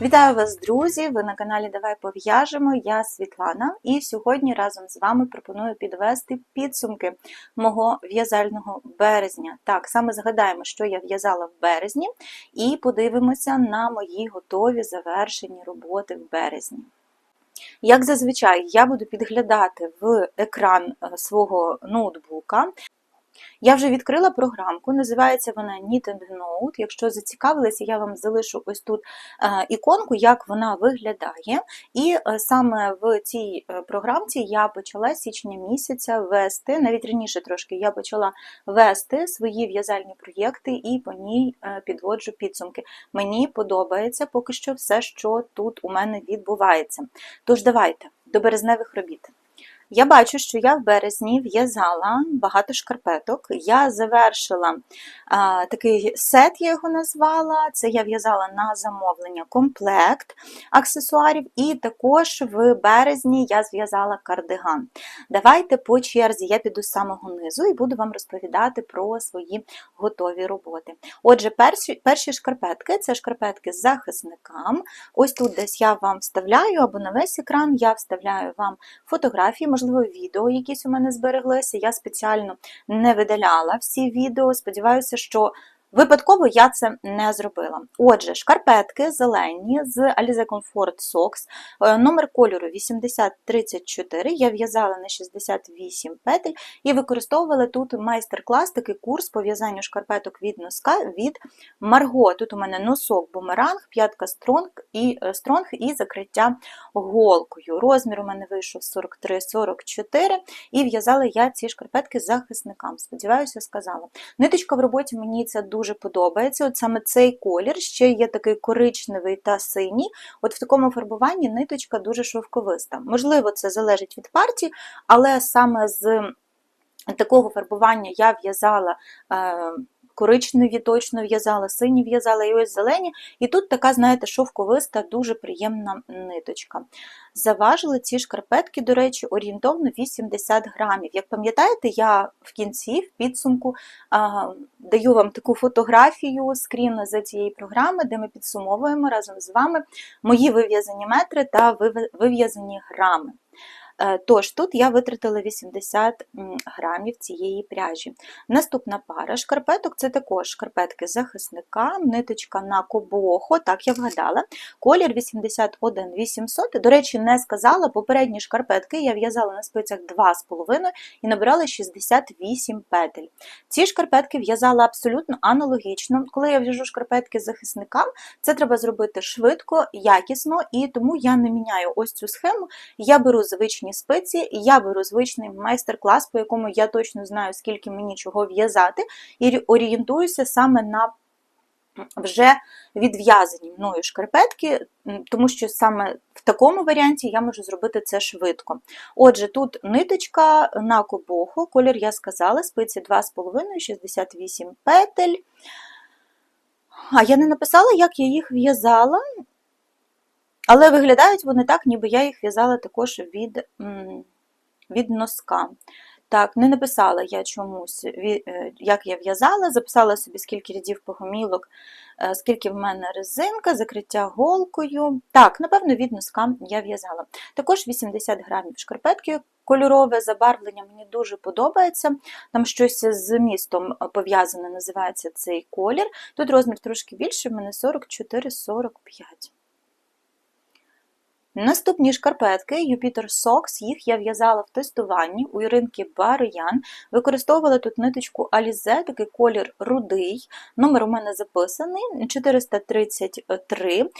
Вітаю вас, друзі! Ви на каналі Давай пов'яжемо. Я Світлана, і сьогодні разом з вами пропоную підвести підсумки мого в'язального березня. Так, саме згадаємо, що я в'язала в березні, і подивимося на мої готові завершені роботи в березні. Як зазвичай, я буду підглядати в екран е, свого ноутбука. Я вже відкрила програмку, називається вона Knit and Note. Якщо зацікавилися, я вам залишу ось тут е, іконку, як вона виглядає. І е, саме в цій е, програмці я почала січня місяця вести, навіть раніше трошки я почала вести свої в'язальні проєкти і по ній підводжу підсумки. Мені подобається поки що все, що тут у мене відбувається. Тож давайте до березневих робіт. Я бачу, що я в березні в'язала багато шкарпеток. Я завершила а, такий сет, я його назвала. Це я в'язала на замовлення комплект аксесуарів, і також в березні я зв'язала кардиган. Давайте по черзі я піду з самого низу і буду вам розповідати про свої готові роботи. Отже, перші перші шкарпетки це шкарпетки з захисникам. Ось тут десь я вам вставляю або на весь екран я вставляю вам фотографії можливо, відео якісь у мене збереглися. Я спеціально не видаляла всі відео. Сподіваюся, що Випадково я це не зробила. Отже, шкарпетки зелені з Alize Comfort Socks, е, номер кольору 8034, я в'язала на 68 петель і використовувала тут майстер-клас, такий курс по в'язанню шкарпеток від носка від Марго. Тут у мене носок бумеранг, п'ятка стронг і е, стронг і закриття голкою. Розмір у мене вийшов 43-44, і в'язала я ці шкарпетки захисникам. Сподіваюся, сказала. Ниточка в роботі мені це дуже дуже подобається. От саме цей колір, ще є такий коричневий та синій. От в такому фарбуванні ниточка дуже шовковиста. Можливо, це залежить від партії, але саме з такого фарбування я в'язала. Е, коричневі точно в'язала, сині в'язала і ось зелені. І тут така, знаєте, шовковиста, дуже приємна ниточка. Заважили ці шкарпетки, до речі, орієнтовно 80 грамів. Як пам'ятаєте, я в кінці, в підсумку, а, даю вам таку фотографію, скрін за цієї програми, де ми підсумовуємо разом з вами мої вив'язані метри та вив'язані грами. Е, тож, тут я витратила 80 грамів цієї пряжі. Наступна пара шкарпеток це також шкарпетки захисника, ниточка на кобохо, так я вгадала. Колір 81 800. До речі, не сказала, попередні шкарпетки я в'язала на спицях 2,5 і набирала 68 петель. Ці шкарпетки в'язала абсолютно аналогічно. Коли я в'яжу шкарпетки захисникам, це треба зробити швидко, якісно, і тому я не міняю ось цю схему. Я беру звичні звичні спиці, я беру звичний майстер-клас, по якому я точно знаю, скільки мені чого в'язати, і орієнтуюся саме на вже відв'язані мною шкарпетки, тому що саме в такому варіанті я можу зробити це швидко. Отже, тут ниточка на кобоху, колір я сказала, спиці 2,5, 68 петель. А я не написала, як я їх в'язала. Але виглядають вони так, ніби я їх в'язала також від від носка. Так, не написала я чомусь, е, як я в'язала, записала собі, скільки рядів погомілок, е, скільки в мене резинка, закриття голкою. Так, напевно, від носка я в'язала. Також 80 грамів шкарпетки. Кольорове забарвлення мені дуже подобається. Там щось з містом пов'язане, називається цей колір. Тут розмір трошки більший, в мене 44-45. Наступні шкарпетки Jupiter Socks, їх я в'язала в тестуванні у Іринки Бариян. Використовувала тут ниточку Alize, такий колір рудий. Номер у мене записаний 433.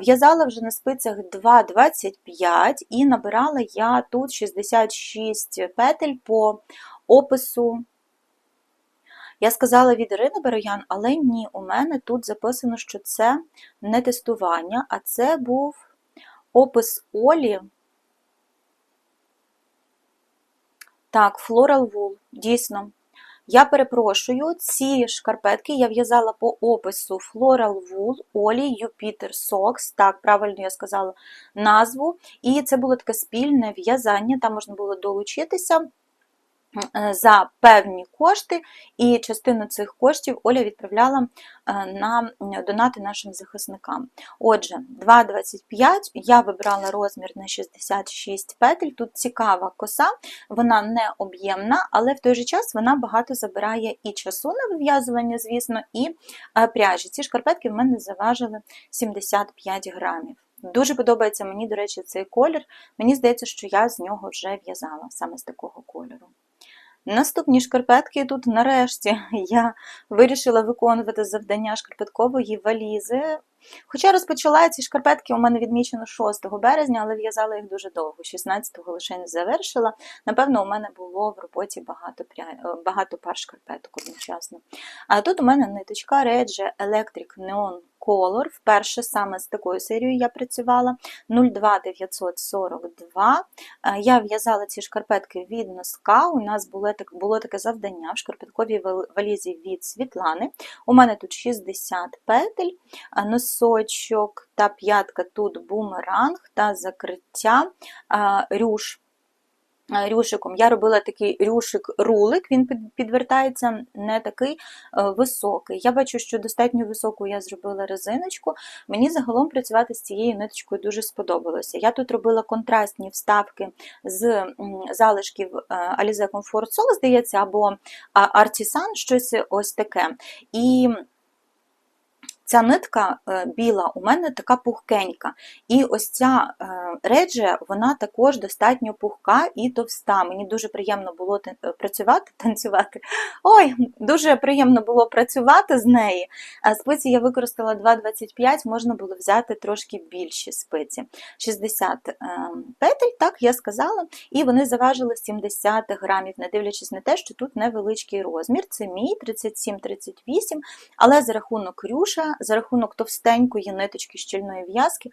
В'язала вже на спицях 2,25 і набирала я тут 66 петель по опису. Я сказала від Ірини Бароян, але ні, у мене тут записано, що це не тестування, а це був опис Олі. Так, Floral Wool, дійсно. Я перепрошую, ці шкарпетки я в'язала по опису Floral Wool, Олі, Jupiter Socks, так, правильно я сказала назву. І це було таке спільне в'язання, там можна було долучитися. Е, за певні кошти, і частину цих коштів Оля відправляла е, на донати нашим захисникам. Отже, 2,25 я вибрала розмір на 66 петель. Тут цікава коса, вона не об'ємна, але в той же час вона багато забирає і часу на вив'язування, звісно, і е, пряжі. Ці шкарпетки в мене заважили 75 грамів. Дуже подобається мені, до речі, цей колір. Мені здається, що я з нього вже в'язала саме з такого кольору. Наступні шкарпетки тут нарешті я вирішила виконувати завдання шкарпеткової валізи. Хоча розпочала ці шкарпетки у мене відмічено 6 березня, але в'язала їх дуже довго, 16-го лише не завершила. Напевно, у мене було в роботі багато багато пар шкарпеток одночасно. А тут у мене ниточка Redge Electric Neon Color. Вперше саме з такою серією я працювала 02942. Я в'язала ці шкарпетки від носка. У нас було так, було таке завдання в шкарпетковій валізі від Світлани. У мене тут 60 петель, носочок та п'ятка тут бумеранг та закриття рюш рюшиком. Я робила такий рюшик-рулик, він підвертається не такий е, високий. Я бачу, що достатньо високу я зробила резиночку. Мені загалом працювати з цією ниточкою дуже сподобалося. Я тут робила контрастні вставки з залишків е, Alize Comfort Soul, здається, або Artisan, щось ось таке. І Ця нитка е, біла у мене така пухкенька. І ось ця е, редже, вона також достатньо пухка і товста. Мені дуже приємно було е, працювати, танцювати. Ой, дуже приємно було працювати з неї. Спиці я використала 2,25, можна було взяти трошки більші спиці. 60 петель, так я сказала, і вони заважили 70 грамів, не дивлячись на те, що тут невеличкий розмір. Це мій 37-38, але за рахунок рюша за рахунок товстенької ниточки щільної в'язки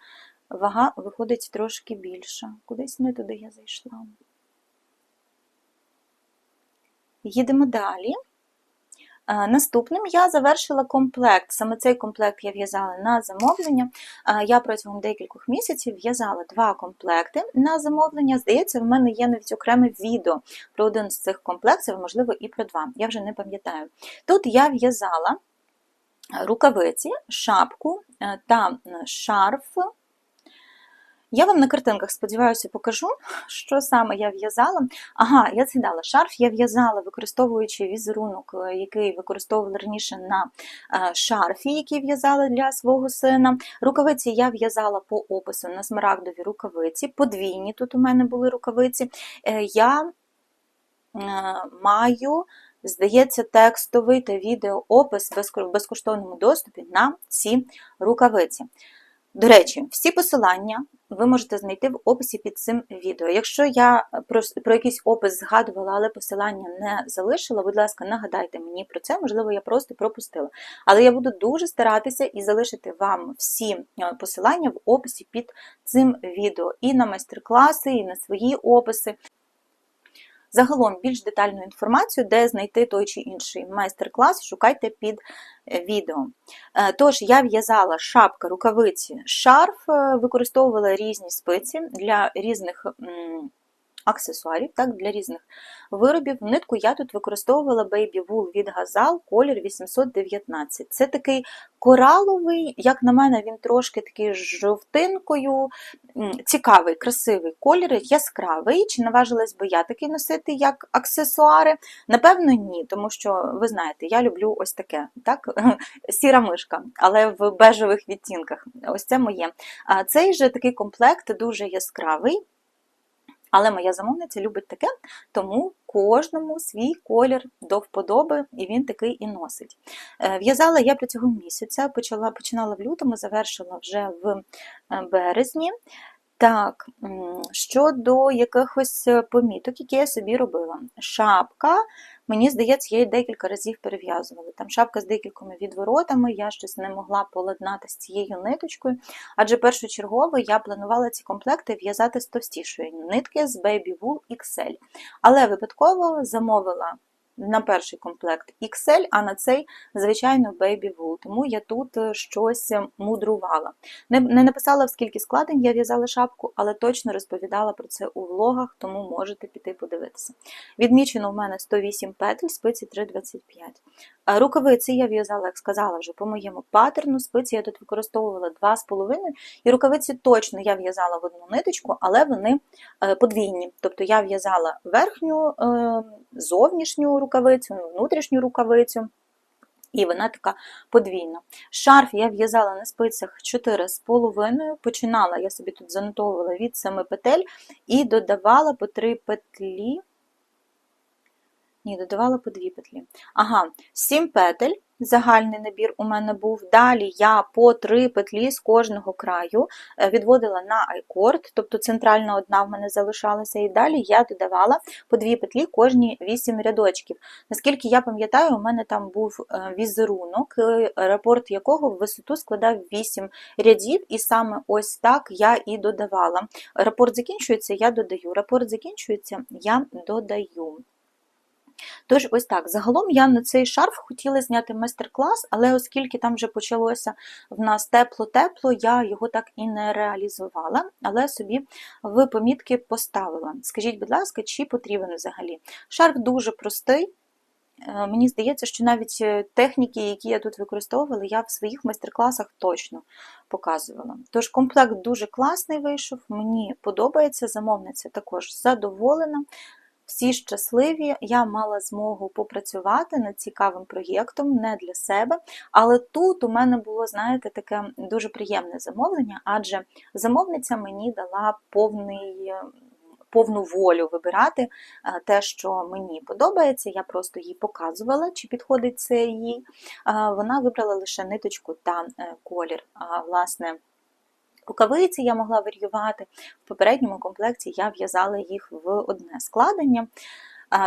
вага виходить трошки більша. Кудись не туди я зайшла. Їдемо далі. Наступним я завершила комплект. Саме цей комплект я в'язала на замовлення. Я протягом декількох місяців в'язала два комплекти на замовлення. Здається, в мене є навіть окреме відео про один з цих комплектів, можливо, і про два. Я вже не пам'ятаю. Тут я в'язала рукавиці, шапку е, та шарф. Я вам на картинках, сподіваюся, покажу, що саме я в'язала. Ага, я згадала, шарф я в'язала, використовуючи візерунок, е, який використовувала раніше на е, шарфі, який в'язала для свого сина. Рукавиці я в'язала по опису на смарагдові рукавиці, подвійні тут у мене були рукавиці. Я маю здається, текстовий та відеоопис в безкоштовному доступі на ці рукавиці. До речі, всі посилання ви можете знайти в описі під цим відео. Якщо я про, про якийсь опис згадувала, але посилання не залишила, будь ласка, нагадайте мені про це, можливо, я просто пропустила. Але я буду дуже старатися і залишити вам всі е, посилання в описі під цим відео. І на майстер-класи, і на свої описи. Загалом більш детальну інформацію, де знайти той чи інший майстер-клас, шукайте під е, відео. Е, тож, я в'язала шапка, рукавиці, шарф, е, використовувала різні спиці для різних аксесуарів так, для різних виробів. Нитку я тут використовувала Baby Wool від Gazal колір 819. Це такий кораловий, як на мене, він трошки такий жовтинкою, цікавий, красивий колір, яскравий. Чи наважилась би я такий носити як аксесуари? Напевно, ні, тому що, ви знаєте, я люблю ось таке, так? сіра мишка, але в бежевих відтінках. Ось це моє. Цей же такий комплект дуже яскравий. Але моя замовниця любить таке, тому кожному свій колір до вподоби, і він такий і носить. Е, в'язала я протягом місяця, почала, починала в лютому, завершила вже в е, березні. Так, щодо якихось е, поміток, які я собі робила. Шапка, мені здається, я її декілька разів перев'язувала. Там шапка з декількома відворотами, я щось не могла поладнати з цією ниточкою, адже першочергово я планувала ці комплекти в'язати з товстішої нитки з Baby Wool XL. Але випадково замовила на перший комплект XL, а на цей, звичайно, Baby Wool. Тому я тут е, щось мудрувала. Не, не написала, в скільки складень я в'язала шапку, але точно розповідала про це у влогах, тому можете піти подивитися. Відмічено в мене 108 петель, спиці 3,25. Рукавиці я в'язала, як сказала, вже по моєму паттерну. Спиці я тут використовувала 2,5. І рукавиці точно я в'язала в одну ниточку, але вони е, подвійні. Тобто я в'язала верхню е, зовнішню рукавицю, внутрішню рукавицю. І вона така подвійна. Шарф я в'язала на спицях 4,5. Починала, я собі тут занотовувала від 7 петель і додавала по 3 петлі. Ні, додавала по 2 петлі. Ага, 7 петель. Загальний набір у мене був. Далі я по 3 петлі з кожного краю е, відводила на айкорд, тобто центральна одна в мене залишалася, і далі я додавала по 2 петлі кожні 8 рядочків. Наскільки я пам'ятаю, у мене там був е, візерунок, е, рапорт якого в висоту складав 8 рядів, і саме ось так я і додавала. Рапорт закінчується, я додаю. Рапорт закінчується, я додаю. Тож, ось так. Загалом я на цей шарф хотіла зняти майстер-клас, але оскільки там вже почалося в нас тепло-тепло, я його так і не реалізувала, але собі в помітки поставила. Скажіть, будь ласка, чи потрібен взагалі? Шарф дуже простий. Е, мені здається, що навіть е, техніки, які я тут використовувала, я в своїх майстер-класах точно показувала. Тож комплект дуже класний вийшов, мені подобається, замовниця також задоволена всі щасливі, я мала змогу попрацювати над цікавим проєктом, не для себе. Але тут у мене було, знаєте, таке дуже приємне замовлення, адже замовниця мені дала повний. Повну волю вибирати е, те, що мені подобається. Я просто їй показувала, чи підходить це їй. Вона вибрала лише ниточку та е, колір. Власне, Рукавиці я могла варіювати. В попередньому комплекті я в'язала їх в одне складення.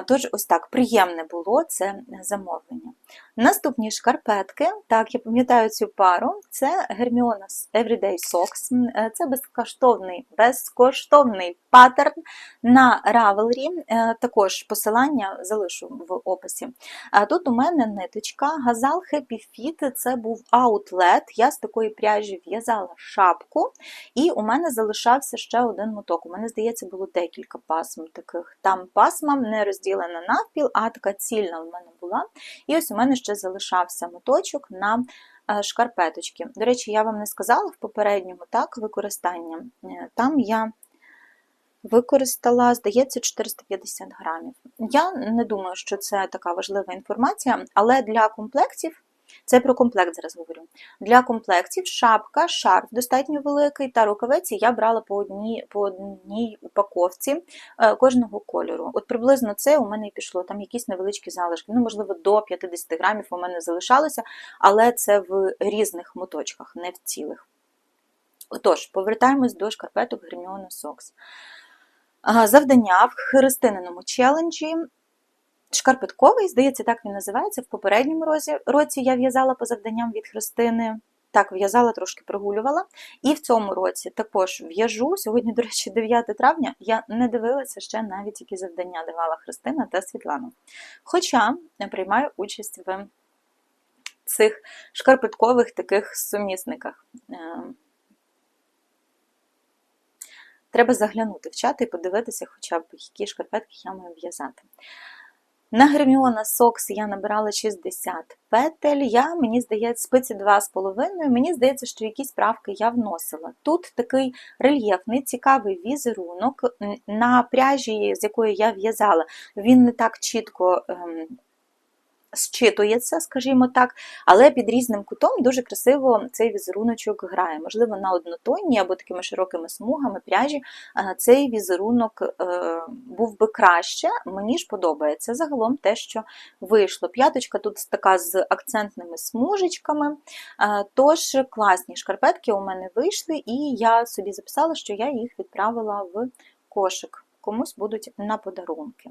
Тож, ось так приємне було це замовлення. Наступні шкарпетки, так, я пам'ятаю цю пару, це Hermione Everyday Socks. Е, це безкоштовний безкоштовний паттерн на Ravelry. Е, також посилання залишу в описі. Тут у мене ниточка Газал Happy Fit, це був аутлет. Я з такої пряжі в'язала шапку, і у мене залишався ще один моток. У мене, здається, було декілька пасм таких. Там пасма не розділена навпіл, а така цільна в мене була. І ось у мене ще залишався моточок на е, шкарпеточки. До речі, я вам не сказала в попередньому так, використання. Е, там я використала, здається, 450 грамів. Я не думаю, що це така важлива інформація, але для комплектів це про комплект зараз говорю. Для комплектів шапка, шарф достатньо великий, та рукавиці я брала по одній по одній упаковці е, кожного кольору. От приблизно це у мене і пішло, там якісь невеличкі залишки. Ну, можливо, до 50 грамів у мене залишалося, але це в різних моточках, не в цілих. Отож, повертаємось до шкарпеток Hermione Socks. Завдання в христининому челенджі Шкарпетковий, здається, так він називається. В попередньому році я в'язала по завданням від Христини. Так, в'язала, трошки прогулювала. І в цьому році також в'яжу. Сьогодні, до речі, 9 травня, я не дивилася ще навіть, які завдання давала Христина та Світлана. Хоча я приймаю участь в цих шкарпеткових таких сумісниках. Е, треба заглянути в чат і подивитися, хоча б які шкарпетки я маю в'язати. На Герміона Сокс я набирала 60 петель, я, мені здається, спиці 2,5. Мені здається, що якісь правки я вносила. Тут такий рельєфний, цікавий візерунок на пряжі, з якої я в'язала, він не так чітко. Ем, зчитується, скажімо так, але під різним кутом дуже красиво цей візеруночок грає. Можливо, на однотонні або такими широкими смугами пряжі цей візерунок е, був би краще, мені ж подобається загалом те, що вийшло. П'яточка тут така з акцентними смужечками, тож класні шкарпетки у мене вийшли, і я собі записала, що я їх відправила в кошик. Комусь будуть на подарунки.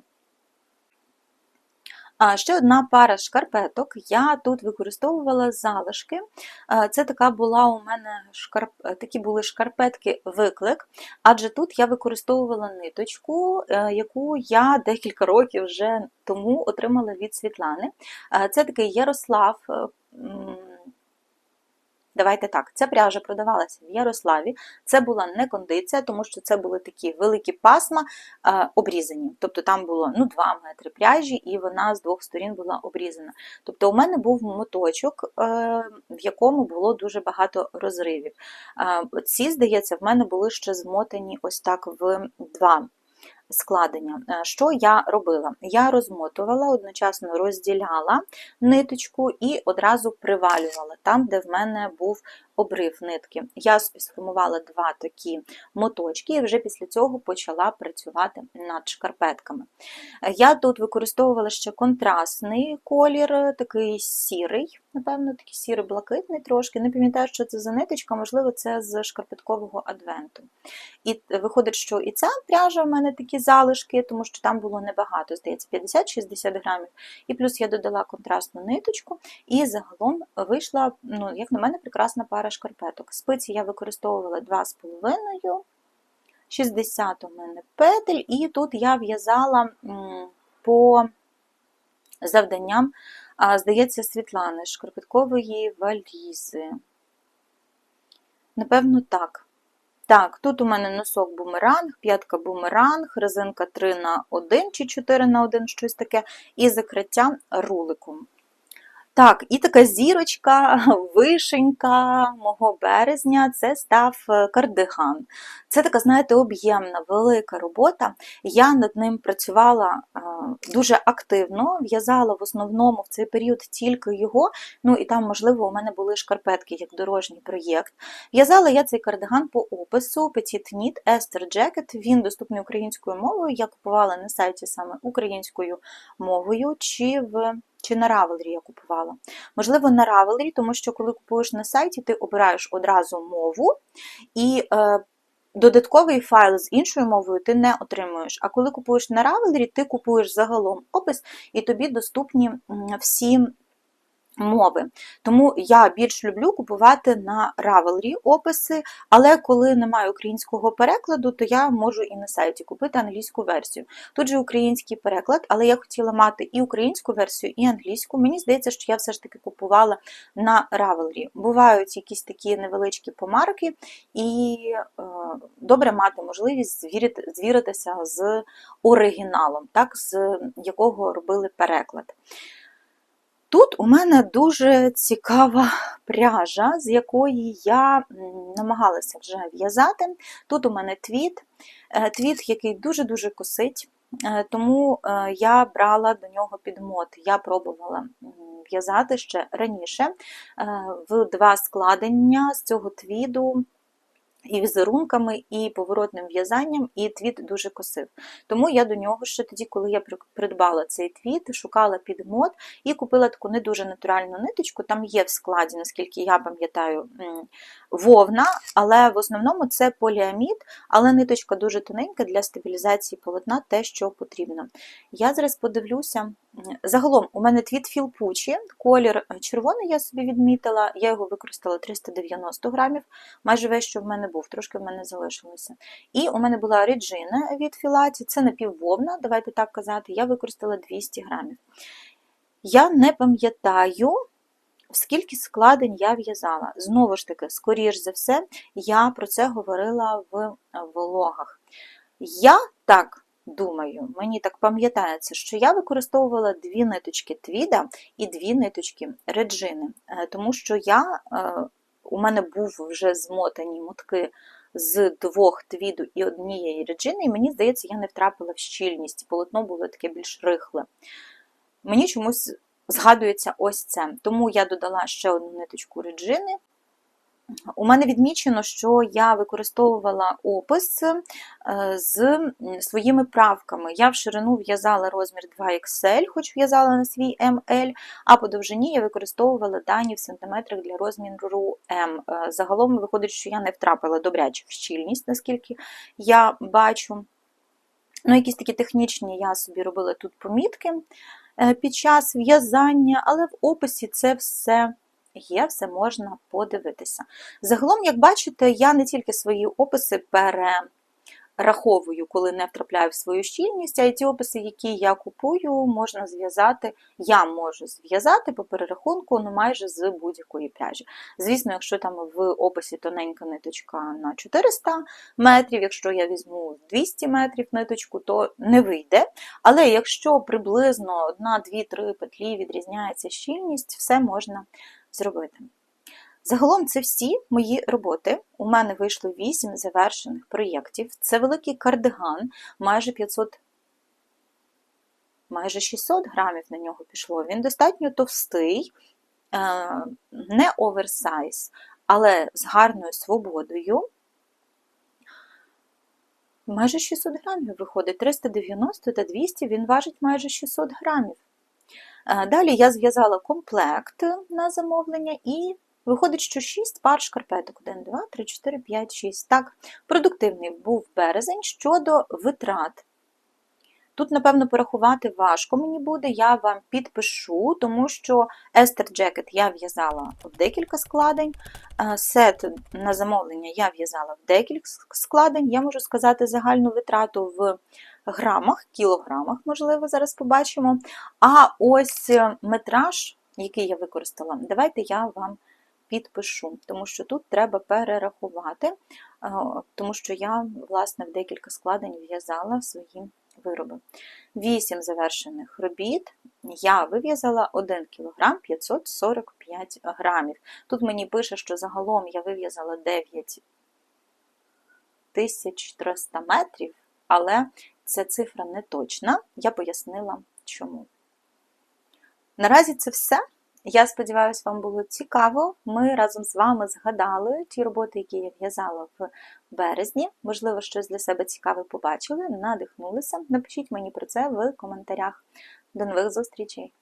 А ще одна пара шкарпеток. Я тут використовувала залишки. Е, Це така була у мене шкарп... е, такі були шкарпетки виклик, адже тут я використовувала ниточку, е, яку я декілька років вже тому отримала від Світлани. Е, Це такий Ярослав. Давайте так, ця пряжа продавалася в Ярославі. Це була не кондиція, тому що це були такі великі пасма е, обрізані. Тобто там було ну, 2 метри пряжі, і вона з двох сторін була обрізана. Тобто у мене був моточок, е, в якому було дуже багато розривів. Е, ці, здається, в мене були ще змотані ось так в два. Складення. Е, Що я робила? Я розмотувала, одночасно розділяла ниточку і одразу привалювала там, де в мене був обрив нитки. Я собі сформувала два такі моточки і вже після цього почала працювати над шкарпетками. Я тут використовувала ще контрастний колір, такий сірий, напевно, такий сірий блакитний трошки. Не пам'ятаю, що це за ниточка, можливо, це з шкарпеткового адвенту. І виходить, що і ця пряжа в мене такі залишки, тому що там було небагато, здається, 50-60 грамів. І плюс я додала контрастну ниточку, і загалом вийшла, ну, як на мене, прекрасна пара шкарпеток. Спиці я використовувала 2,5, 60 у мене петель, і тут я в'язала по завданням, здається, Світлани, шкарпеткової валізи. Напевно, так. Так, тут у мене носок бумеранг, п'ятка бумеранг, резинка 3 на 1 чи 4 на 1, щось таке, і закриття руликом. Так, і така зірочка, вишенька мого березня це став е, кардиган. Це така, знаєте, об'ємна, велика робота. Я над ним працювала е, дуже активно, в'язала в основному в цей період тільки його. Ну і там, можливо, у мене були шкарпетки як дорожній проєкт. В'язала я цей кардиган по опису Petit Knit Esther Jacket. Він доступний українською мовою. Я купувала на сайті саме українською мовою, чи в чи на Ravelry я купувала. Можливо, на Ravelry, тому що коли купуєш на сайті, ти обираєш одразу мову і е, додатковий файл з іншою мовою ти не отримуєш. А коли купуєш на Ravelry, ти купуєш загалом опис, і тобі доступні всі мови. Тому я більш люблю купувати на Ravelry описи, але коли немає українського перекладу, то я можу і на сайті купити англійську версію. Тут же український переклад, але я хотіла мати і українську версію, і англійську. Мені здається, що я все ж таки купувала на Ravelry. Бувають якісь такі невеличкі помарки, і е, добре мати можливість звірити, звіритися з оригіналом, так, з якого робили переклад. Тут у мене дуже цікава пряжа, з якої я намагалася вже в'язати. Тут у мене твіт, е, твіт, який дуже-дуже косить, е, тому е, я брала до нього підмот. Я пробувала в'язати ще раніше в два складення з цього твіду і візерунками, і поворотним в'язанням, і твіт дуже косив. Тому я до нього ще тоді, коли я придбала цей твіт, шукала підмот і купила таку не дуже натуральну ниточку. Там є в складі, наскільки я пам'ятаю, вовна, але в основному це поліамід, але ниточка дуже тоненька для стабілізації полотна, те, що потрібно. Я зараз подивлюся. Загалом, у мене твіт філпучі, колір червоний я собі відмітила, я його використала 390 грамів, майже весь, що в мене був, трошки в мене залишилося. І у мене була ріджина від філаті, це напіввовна, давайте так казати, я використала 200 грамів. Я не пам'ятаю, скільки складень я в'язала. Знову ж таки, скоріш за все, я про це говорила в влогах. Я так думаю, мені так пам'ятається, що я використовувала дві ниточки твіда і дві ниточки реджини, тому що я, у мене був вже змотані мотки з двох твіду і однієї реджини, і мені здається, я не втрапила в щільність, полотно було таке більш рихле. Мені чомусь згадується ось це. Тому я додала ще одну ниточку реджини. У мене відмічено, що я використовувала опис е, з своїми правками. Я в ширину в'язала розмір 2XL, хоч в'язала на свій ML, а по довжині я використовувала дані в сантиметрах для розміру М. Е, загалом виходить, що я не втрапила добряче в щільність, наскільки я бачу. Ну, якісь такі технічні я собі робила тут помітки е, під час в'язання, але в описі це все є, все можна подивитися. Загалом, як бачите, я не тільки свої описи перераховую, коли не втрапляю в свою щільність, а й ті описи, які я купую, можна зв'язати, я можу зв'язати по перерахунку ну, майже з будь-якої пряжі. Звісно, якщо там в описі тоненька ниточка на 400 метрів, якщо я візьму 200 метрів ниточку, то не вийде. Але якщо приблизно 1, 2, 3 петлі відрізняється щільність, все можна зробити. Загалом це всі мої роботи. У мене вийшло 8 завершених проєктів. Це великий кардиган, майже 500, майже 600 грамів на нього пішло. Він достатньо товстий, е, не оверсайз, але з гарною свободою. Майже 600 грамів виходить, 390 та 200, він важить майже 600 грамів. Далі я зв'язала комплект на замовлення і виходить, що 6 пар шкарпеток. 1, 2, 3, 4, 5, 6. Так, продуктивний був березень щодо витрат. Тут, напевно, порахувати важко мені буде, я вам підпишу, тому що Естер Джекет я в'язала в декілька складень, е, сет на замовлення я в'язала в декілька складень. Я можу сказати загальну витрату в грамах, кілограмах, можливо, зараз побачимо. А ось метраж, який я використала, давайте я вам підпишу, тому що тут треба перерахувати, е, тому що я, власне, в декілька складень в'язала свої вироби. 8 завершених робіт я вив'язала 1 кг 545 грамів. Тут мені пише, що загалом я вив'язала 9300 метрів, але ця цифра не точна, я пояснила чому. Наразі це все. Я сподіваюся, вам було цікаво. Ми разом з вами згадали ті роботи, які я в'язала в березні. Можливо, щось для себе цікаве побачили, надихнулися. Напишіть мені про це в коментарях. До нових зустрічей!